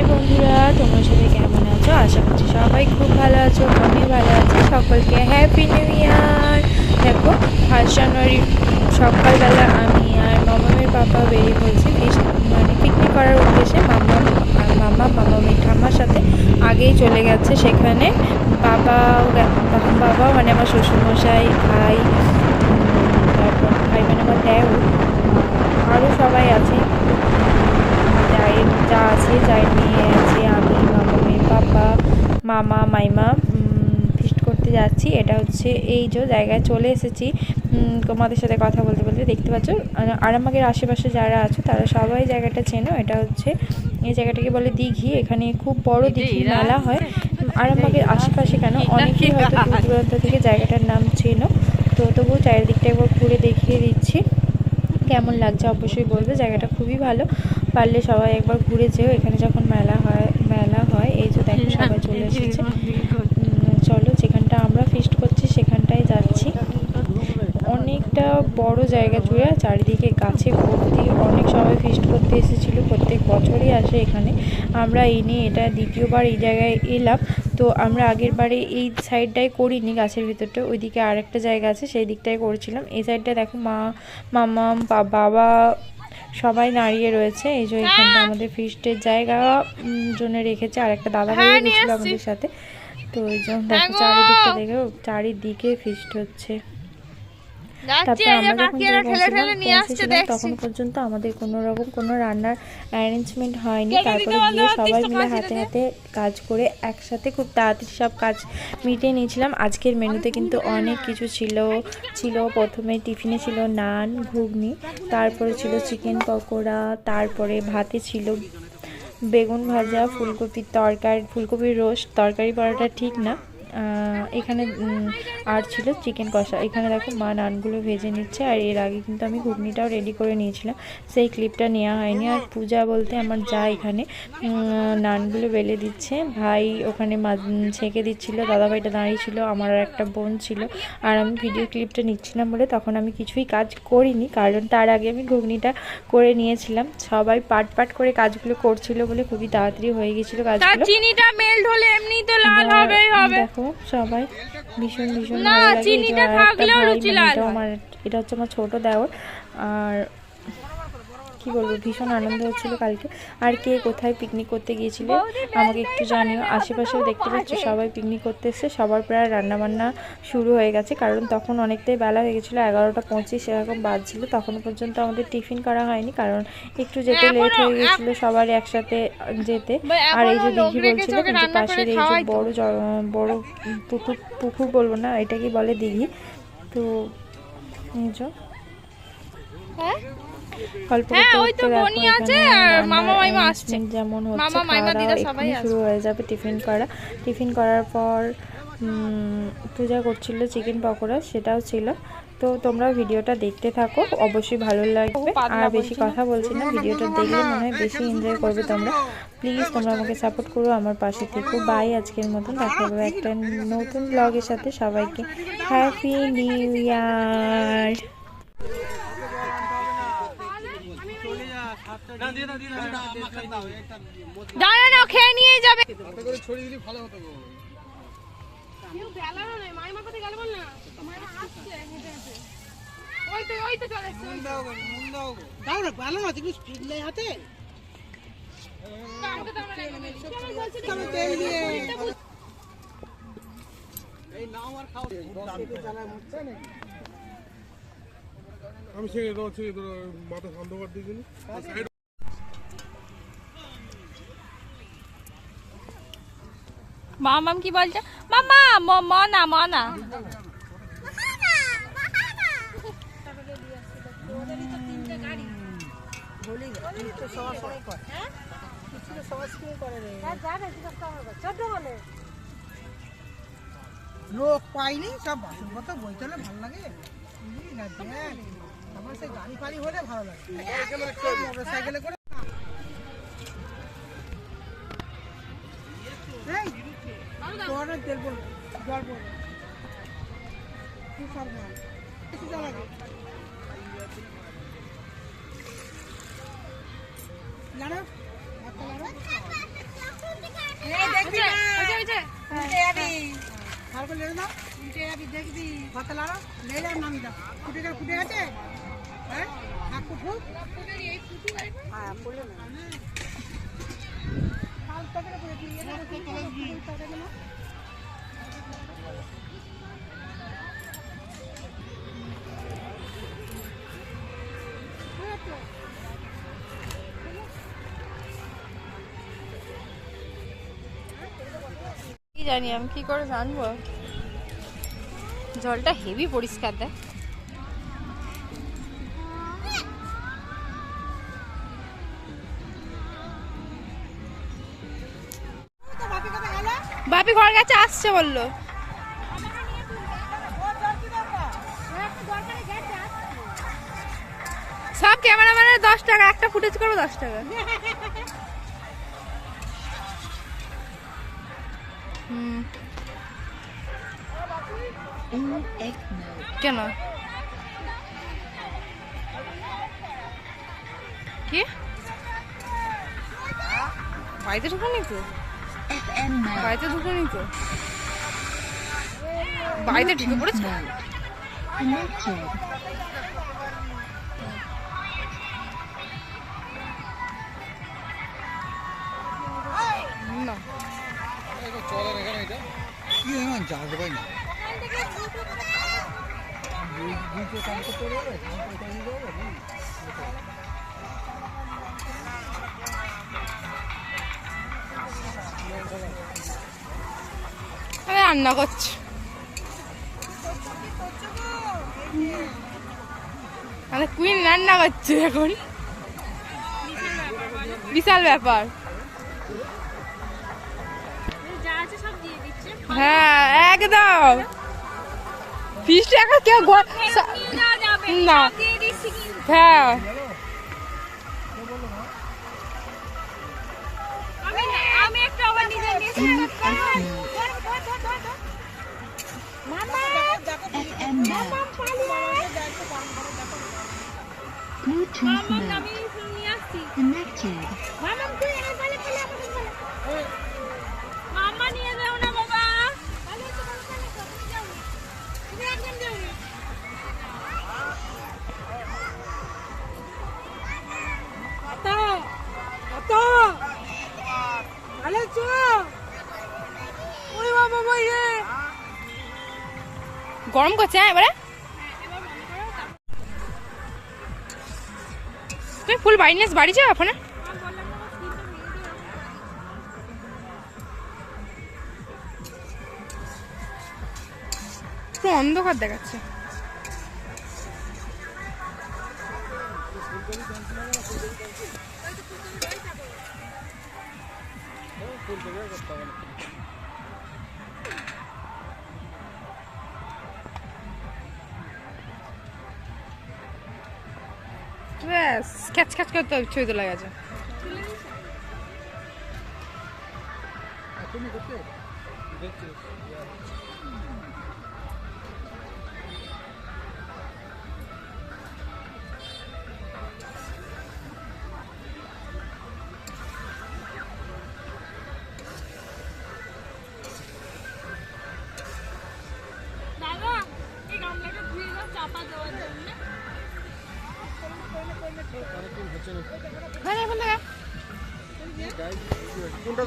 High বন্ধুরা, তোমরা সবাই কেমন আছো? আশা করছি সবাই খুব ভালো আছো, আমি ভালো আছি। সকলকে হ্যাপি নিউ ইয়ার দেখো ফার্স্ট জানুয়ারি সকালবেলা আমি আর মামামের পাপা বেরিয়ে পড়ছি মানে পিকনিক করার উদ্দেশ্যে। মামা মামা মামামের ঠাম্মার সাথে আগেই চলে গেছে সেখানে। বাবাও বাবা মানে আমার শ্বশুরমশাই, ভাই তারপর ভাই মানে আমার দেও, আরও সবাই আছে। যা আছে যাই নিয়ে আছে আমি মামামি পাপা মামা মাইমা ফিস্ট করতে যাচ্ছি। এটা হচ্ছে এই যে জায়গায় চলে এসেছি। তোমাদের সাথে কথা বলতে বলতে দেখতে পাচ্ছ আর- আরামবাগের আশেপাশে যারা আছে তারা সবাই জায়গাটা চেনো। এটা হচ্ছে এই জায়গাটাকে বলে দিঘি। এখানে খুব বড় দিঘি মেলা হয়। আরামবাগের আশেপাশে কেন? অনেকেই হয়তো দূর দূরান্ত থেকে জায়গাটার নাম চেনো। তো তবুও চারিদিকটা একবার ঘুরে দেখিয়ে দিচ্ছি। কেমন লাগছে অবশ্যই বলবে জায়গাটা খুবই ভালো। পারলে সবাই একবার ঘুরে যেও এখানে যখন মেলা হয় মেলা হয় এই যে দেখো সবাই চলে এসেছে। চলো যেখানটা আমরা ফিস্ট করছি সেখানটায় যাচ্ছি। অনেকটা বড় জায়গা জুড়ে চারিদিকে গাছে ভর্তি অনেক সবাই ফিস্ট করতে এসেছিল প্রত্যেক বছরই আসে এখানে। আমরা এই নিয়ে এটা দ্বিতীয়বার এই জায়গায় এলাম। তো আমরা আগের বারে এই সাইডটায় করিনি গাছের ভিতরটা। ওইদিকে আর একটা জায়গা আছে সেই দিকটায় করেছিলাম। এই সাইডটা দেখো মা মামা বাবা সবাই দাঁড়িয়ে রয়েছে। এই যে এখানটা আমাদের ফিস্টের জায়গা জন্য রেখেছে। আর একটা দাদা ভাই গেছিল আমাদের সাথে। তো ওই জন্য দেখো চারিদিকটা দেখো চারিদিকে ফিস্ট হচ্ছে। তারপর আমরা যখন পৌঁছেছিলাম- তখন পর্যন্ত আমাদের কোনো রকম কোনো রান্নার অ্যারেঞ্জমেন্ট হয়নি। তারপরে গিয়ে সবাই মিলে হাতে হাতে কাজ করে একসাথে খুব তাড়াতাড়ি সব কাজ মিটিয়ে নিয়েছিলাম। আজকের মেনুতে কিন্তু অনেক কিছু ছিল। ছিল প্রথমে টিফিনে ছিল নান ঘুগনি তারপরে ছিল চিকেন পকোড়া তারপরে ভাতে ছিল বেগুন ভাজা ফুলকপির তরকারি ফুলকপির রোস্ট। তরকারি পড়াটা ঠিক না। এখানে আর ছিল চিকেন কষা। এখানে দেখো মা নানগুলো ভেজে নিচ্ছে আর এর আগে কিন্তু আমি ঘুগনিটাও রেডি করে নিয়েছিলাম। সেই ক্লিপটা নেওয়া হয়নি। আর পূজা বলতে আমার যা এখানে নানগুলো বেলে দিচ্ছে। ভাই ওখানে ছেঁকে দিচ্ছিল দাদাভাইটা দাঁড়িয়ে ছিল আমার আর একটা বোন ছিল। আর আমি ভিডিও ক্লিপটা নিচ্ছিলাম বলে তখন আমি কিছুই কাজ করিনি কারণ তার আগে আমি ঘুগনিটা করে নিয়েছিলাম। সবাই পাট পাট করে কাজগুলো করছিল বলে খুবই তাড়াতাড়ি হয়ে গেছিল কাজগুলো। চিনিটা মেল্ট হলে এমনি তো লাল হবেই হবে। দেখো সবাই ভীষণ ভীষণ ভালো লাগে। আমার এটা হচ্ছে আমার ছোট দেওর আর কি বলব ভীষণ আনন্দ হচ্ছিল কালকে। আর কে কোথায় পিকনিক করতে গিয়েছিলে আমাকে একটু জানিও। আশেপাশেও দেখতে পাচ্ছ সবাই পিকনিক করতে এসছে সবার প্রায় রান্নাবান্না শুরু হয়ে গেছে। কারণ তখন অনেকটাই বেলা হয়ে গেছিল এগারোটা পঁচিশ এরকম বাজছিল। তখন পর্যন্ত আমাদের টিফিন করা হয়নি কারণ একটু যেতে লেট হয়ে গেছিল সবার একসাথে যেতে। আর এই যে দিঘি বলছিল কিন্তু পাশের এই যে। বড় বড় পুকুর পুকুর বলব না এটাকে বলে দিঘি? তো এই যে হ্যাঁ? গল্প হ্যাঁ, করতে করতে আছে আর মামা মাইমা আসছে। যেমন হচ্ছে মামা, দিদা সবাই শুরু হয়ে যাবে টিফিন করা। টিফিন করার পর পূজা করছিল চিকেন পকোড়া সেটাও ছিল। তো তোমরা ভিডিওটা দেখতে থাকো অবশ্যই ভালো লাগবে। আর বেশি কথা বলছি না ভিডিওটা দেখলে মনে হয় বেশি এনজয় করবে তোমরা। প্লিজ তোমরা আমাকে সাপোর্ট করো আমার পাশে থেকো। বাই আজকের মতন। দেখা হবে একটা নতুন ব্লগের সাথে। সবাইকে হ্যাপি নিউ ইয়ার দাঁড়া না খেয়ে নিয়ে যাবে। ওই তো ওই তো আমি সে হচ্ছে মাথা শান্ত করে দিয়েছিলি মামাম কি বলছে? মামা ম- মনা মনা। লোক পাইনি সব বাসন কথা বই চলে ভালো লাগে। বুঝলি না দেখ। আমার সেই গাড়ি ফাড়ি হলে ভালো লাগে। মোটরসাইকেলে করে তেল পড়বে জল পড়বে। সব লাগে লাড়ো ফুটে গেছে? জানি আমি কি করে জানব? জলটা হেভি পরিষ্কার দেয়। বাপি ঘর কাছে আসছে বলল। সব ক্যামেরাম্যানের দশ টাকা, একটা ফুটেজ করব দশ টাকা। কেন? কি? বাড়িতে ঢুকুনি তো বাড়িতে ঢুকুনি তো বাড়িতে ঢুকে পড়েছে? না। রান্না করছি। মানে কুইন রান্না করছে এখন। বিশাল ব্যাপার। হ্যাঁ একদম। ফিসটা কেউ যাবে। না। হ্যাঁ। Bluetooth মামাম mode আমি নিয়ে আসছি connected. মামাম তুই এই বলে ফেলে আমাকে বলে মামা নিয়ে যাও না বাবা তুমি একদম যাও গরম করছে হ্যাঁ এবারে? তুমি ফুল বাইনেস বাড়ি যাও এখন অন্ধকার দেখাচ্ছে। খ্যাচ খ্যাচ করতে ছবি তোলা গেছে তুমি করতে কোনটা